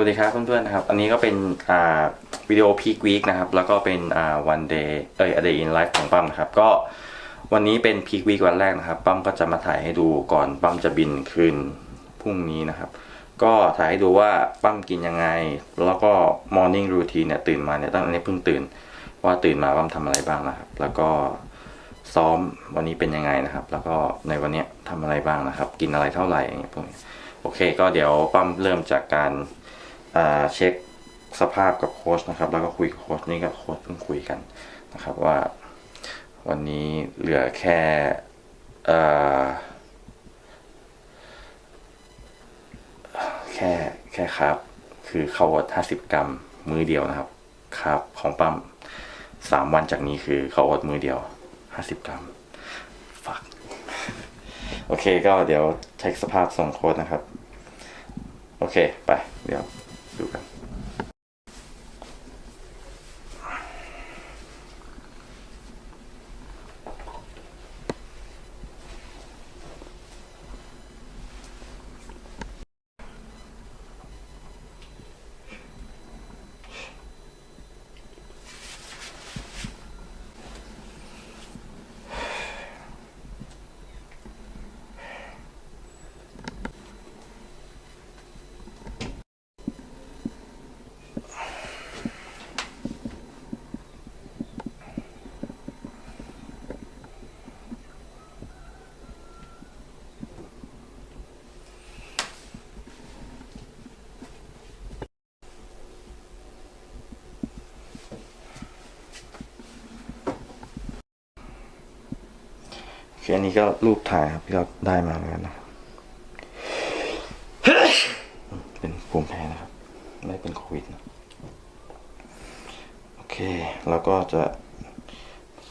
วัสดีครับเพื่อนๆนะครับ อันนี้ก็เป็นอ่าวิดีโอพีควีคนะครับ แล้วก็เป็นอ่าวันเดย์เอ้ย a day in life ของปั้มนะครับ ก็วันนี้เป็นพีควีควันแรกนะครับ ปั้มก็จะมาถ่ายให้ดูก่อนปั้มจะบินคืนพรุ่งนี้นะครับ ก็ถ่ายให้ดูว่าปั้มกินยังไง แล้วก็ morning routine เนี่ยตื่นมาเนี่ยตั้งแต่นี้เพิ่งตื่น ว่าตื่นมาปั้มทำอะไรบ้างนะครับ แล้วก็ซ้อมวันนี้เป็นยังไงนะครับ แล้วก็ในวันนี้ยทำอะไรบ้างนะครับ กินอะไรเท่าไหร่อย่างเงี้ยพวกนี้โอเค ก็เดี๋ยวปั้มเริ่มจากการ เช็คสภาพกับโค้ชนะครับ แล้วก็คุยกับโค้ชนี่กับโค้ชเพิ่งคุยกันนะครับว่าวันนี้เหลือแค่แค่แค่ครับ คือเข้าวัดห้าสิบกรัมมือเดียวนะครับครับของปั๊มสามวันจากนี้คือเข้าวัดมือเดียวห้าสิบกรัมฟักโอเคก็เดี๋ยวเช็คสภาพส่งโค้ดนะครับ โอเค ไป เดี๋ยว ดู คืออันนี้ก็รูปถ่ายครับที่เราได้มาเหมือนกันนะครับเป็นภูมิแพ้นะครับ ไม่เป็นโควิดนะโอเคแล้วก็จะ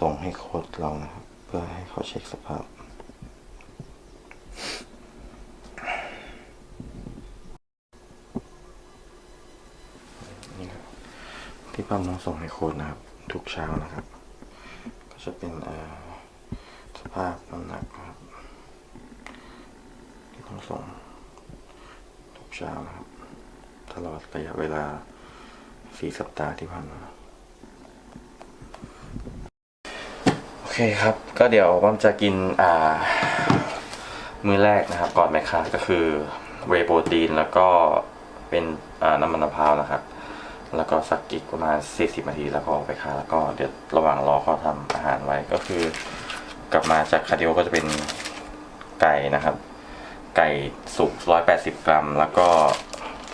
ส่งให้โค้ดเรานะครับ เพื่อให้เขาเช็คสภาพนี่ครับที่ปั๊มต้องส่งให้โค้ดนะครับ ทุกเช้านะครับ ก็จะเป็นเอ่อ ภาพน้ำหนักนะครับที่ต้องส่งทุกเช้านะครับ ตลอดระยะเวลาสี่สัปดาห์ที่ผ่านมาโอเคครับ ก็เดี๋ยวป้อมจะกินอ่ามื้อแรกนะครับ ก่อนแมคคาก็คือเวโปรตีนแล้วก็เป็นอ่าน้ำมันมะพร้าวนะครับ แล้วก็สักกิกประมาณ 40 นาทีแล้วก็ออกไปค้าแล้วก็เดี๋ยวระหว่างรอเขาทำอาหารไว้ก็คือ กลับมาจากคาร์ดิโอก็จะเป็นไก่นะครับ ไก่สุก180 กรัม แล้วก็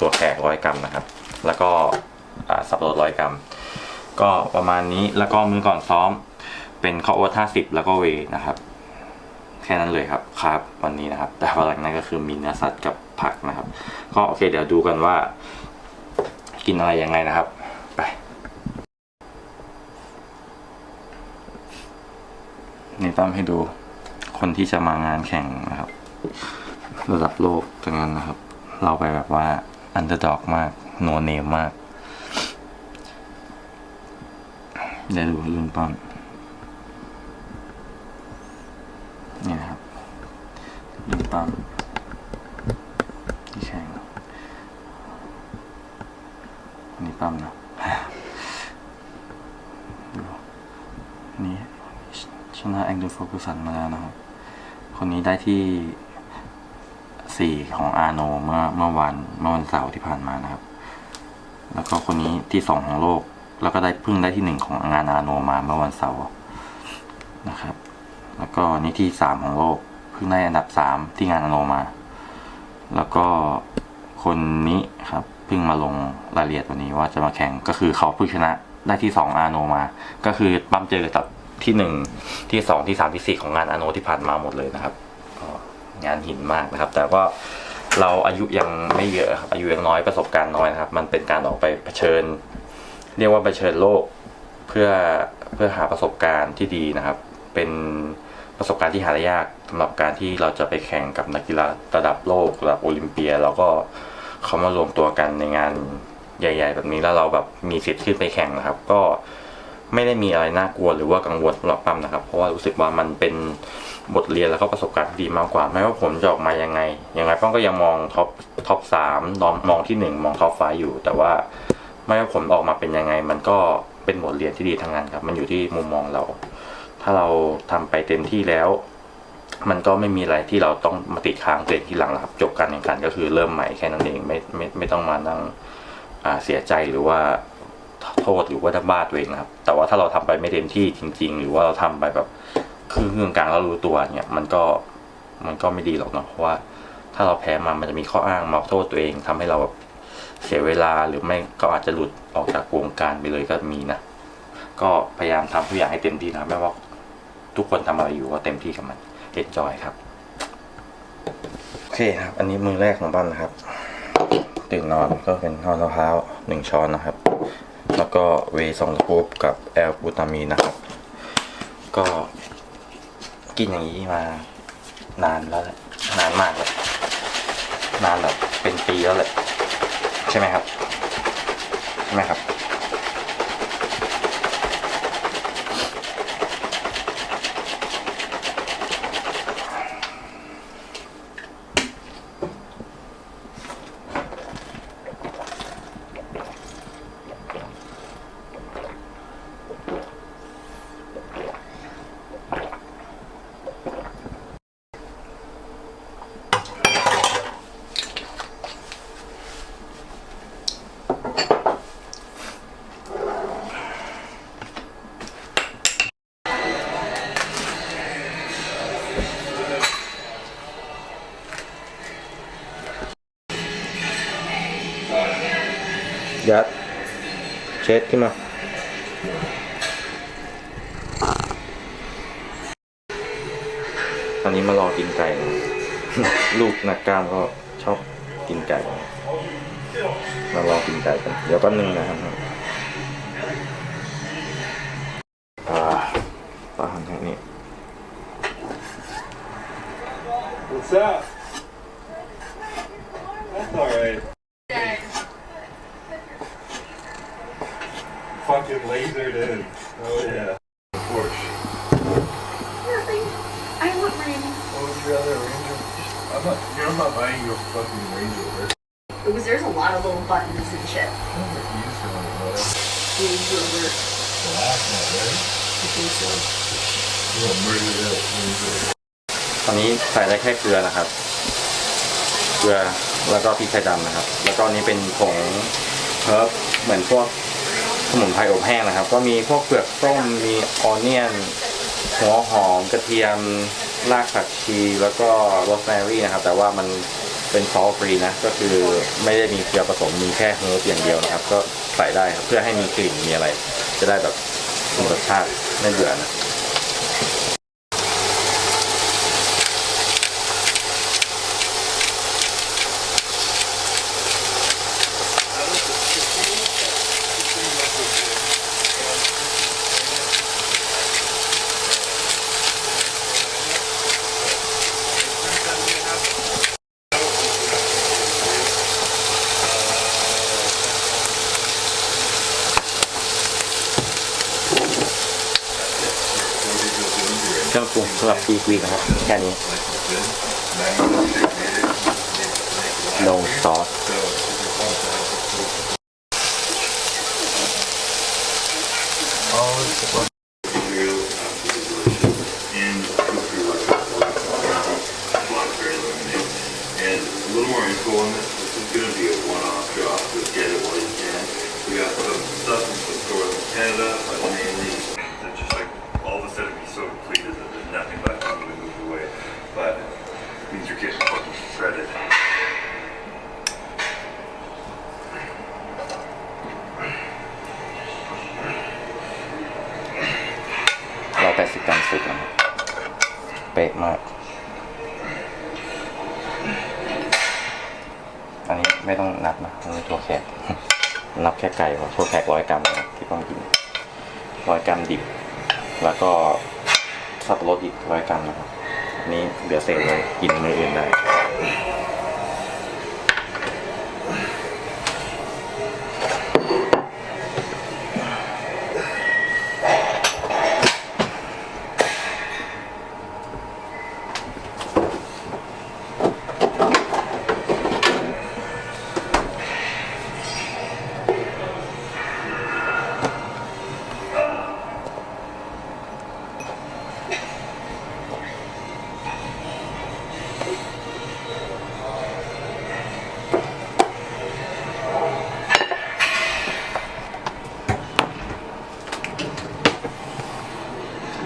ตัวแขก100กรัมนะครับ แล้วก็สับปะรด100กรัม ก็ประมาณนี้แล้วก็มื้อก่อนซ้อม เป็นข้าวโอ๊ต50 แล้วก็เวนะครับ แค่นั้นเลยครับครับวันนี้นะครับ แต่ว่าหลังนั้นก็คือมีเนื้อสัตว์กับผักนะครับ ก็โอเคเดี๋ยวดูกันว่า กินอะไรยังไงนะครับ ไป นี่ตั้มให้ดูคนที่จะมางานแข่งนะครับ ระดับโลกทั้งนั้นนะครับ เราไปแบบว่าอันเดอร์ด็อกมากโนเนมมากได้ดูรุ่นป้อมนี่นะครับรุ่นป้อมที่แข่งนี่ปั้มนะดูนี่ ชนะแองเดอร์โฟกุสันมาแล้วนะครับ คนนี้ได้ที่สี่ของอาโนเมื่อเมื่อวันเมื่อวันเสาร์ที่ผ่านมานะครับ แล้วก็คนนี้ที่สองของโลก แล้วก็ได้เพิ่งได้ที่หนึ่งของงานอาโนมาเมื่อวันเสาร์นะครับ แล้วก็นี่ที่สามของโลกเพิ่งได้อันดับสามที่งานอาโนมา แล้วก็คนนี้ครับเพิ่งมาลงรายละเอียดวันนี้ว่าจะมาแข่งก็คือเขาเพิ่งชนะได้ที่สองอาโนมา ก็คือปั๊มเจอกับ ที่หนึ่งที่สองที่สามที่สี่ของงานอโนที่ผ่านมาหมดเลยนะครับงานหินมากนะครับ แต่ว่าเราอายุยังไม่เยอะครับอายุยังน้อยประสบการณ์น้อยนะครับ มันเป็นการออกไปเผชิญ เรียกว่าเผชิญโลกเพื่อเพื่อหาประสบการณ์ที่ดีนะครับ เป็นประสบการณ์ที่หาได้ยากสำหรับการที่เราจะไปแข่งกับนักกีฬาระดับโลกระดับโอลิมเปีย แล้วก็เขามารวมตัวกันในงานใหญ่ ๆ แบบนี้แล้วเราแบบมีสิทธิ์ขึ้นไปแข่งนะครับ ก็ ไม่ได้มีอะไรน่ากลัวหรือว่ากังวลสำหรับปั้มนะครับ เพราะว่ารู้สึกว่ามันเป็นบทเรียนแล้วก็ประสบการณ์ที่ดีมากกว่า ไม่ว่าผลจะออกมายังไง ยังไงปั้มก็ยังมองท็อปท็อปสามมองที่หนึ่งมองท็อปไฟอยู่ แต่ว่าไม่ว่าผลออกมาเป็นยังไง มันก็เป็นบทเรียนที่ดีทั้งนั้นครับ มันอยู่ที่มุมมองเรา ถ้าเราทำไปเต็มที่แล้ว มันก็ไม่มีอะไรที่เราต้องมาติดค้างตัวเองทีหลังครับ จบการแข่งขันก็คือเริ่มใหม่แค่นั้นเองไม่ไม่ไม่ต้องมานั่งเสียใจหรือว่า ทษหรือว่าด่าบ้าตัวเองนะครับ แต่ว่าถ้าเราทำไปไม่เต็มที่จริง ๆ หรือว่าเราทำไปแบบครึ่งกลางแล้วรู้ตัวเนี่ยมันก็มันก็ไม่ดีหรอกเนาะเพราะว่าถ้าเราแพ้มามันจะมีข้ออ้างมาโทษตัวเองทำให้เราแบบเสียเวลาหรือไม่ก็อาจจะหลุดออกจากวงการไปเลยก็มีนะก็พยายามทำทุกอย่างให้เต็มที่นะไม่ว่าทุกคนทำอะไรอยู่ก็เต็มที่กับมันเอนจอยครับโอเคครับ อันนี้มือแรกของบ้านนะครับตื่นนอนก็เป็นข้าวมะพร้าวหนึ่งช้อนนะครับ แล้วก็เวสองสกู๊ปกับแอลบูตามีนนะครับ ก็กินอย่างนี้มานานแล้วแหละนานมากเลยนานแบบเป็นปีแล้วแหละใช่ไหมครับ ใช่ไหมครับ ช็ดขึ้นมาตอนนี้มารอกินไก่ ลูกนักกล้ามก็ชอบกินไก่ มารอกินไก่กัน เดี๋ยวแป๊บนึงนะครับ buttons and shit. I'm not used to it, whatever. Range Rover. The last one, right? I think so. You don't murder that Ranger. ตอนนี้ใส่ได้แค่เกลือนะครับ เกลือแล้วก็พริกไทยดำนะครับ แล้วก็อันนี้เป็นผงเฮิร์บเหมือนพวกสมุนไพรอบแห้งนะครับ ก็มีพวกเปลือกส้มมีออเนียน หัวหอมกระเทียมรากผักชีแล้วก็โรสแมรี่นะครับ แต่ว่ามัน เป็นซอสฟรีนะ ก็คือไม่ได้มีเกลือผสมมีแค่เฮิร์บอย่างเดียวนะครับ ก็ใส่ได้ครับเพื่อให้มีกลิ่นมีอะไร จะได้แบบมีรสชาติไม่เบื่อนะ เครื่องปรุงสำ หรับปีกวีกนะครับแค่นี้ลงซอส Oh, it's ะมาก อันนี้ไม่ต้องนับนะมันตัวแขก นับแค่ไก่พอตัวแขกร้อยกรัมนะที่ต้องกินร้อยกรัมดิบ แล้วก็สับปะรดอีกร้อยกรัมนะครับ อันนี้เหลือเศษเลยกินมืออื่นได้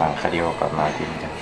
บางคดีโอกลับมาทิ้งกัน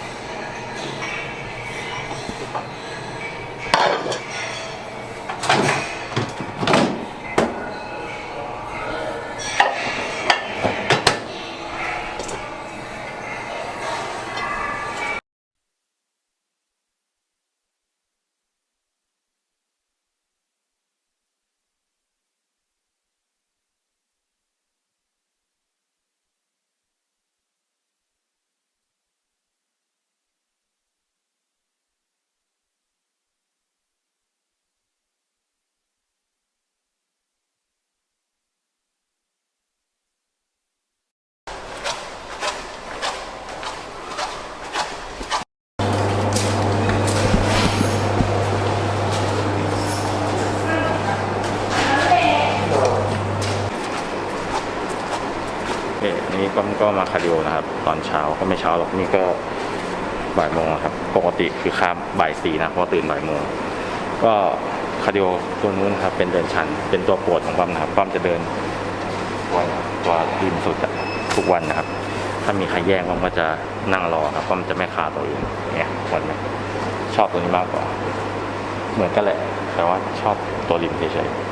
นี่ก็ก็มาคาร์ดิโอนะครับ ตอนเช้าก็ไม่เช้าหรอกนี่ก็บ่ายโมงครับ ปกติคือข้ามบ่ายสี่นะเพราะตื่นบ่ายโมงก็คาร์ดิโอตัวนู้นครับ เป็นเดินชัน เป็นตัวปรดของปั๊มนะครับปั๊มจะเดินตัวตัวริมสุดทุกวันนะครับ ถ้ามีใครแย่งปั๊มก็จะนั่งรอครับปั๊มจะไม่คาตัวอื่นเนี่ยวันไหมชอบตัวนี้มากกว่า เหมือนกันแหละ แต่ว่าชอบตัวริมเฉยๆ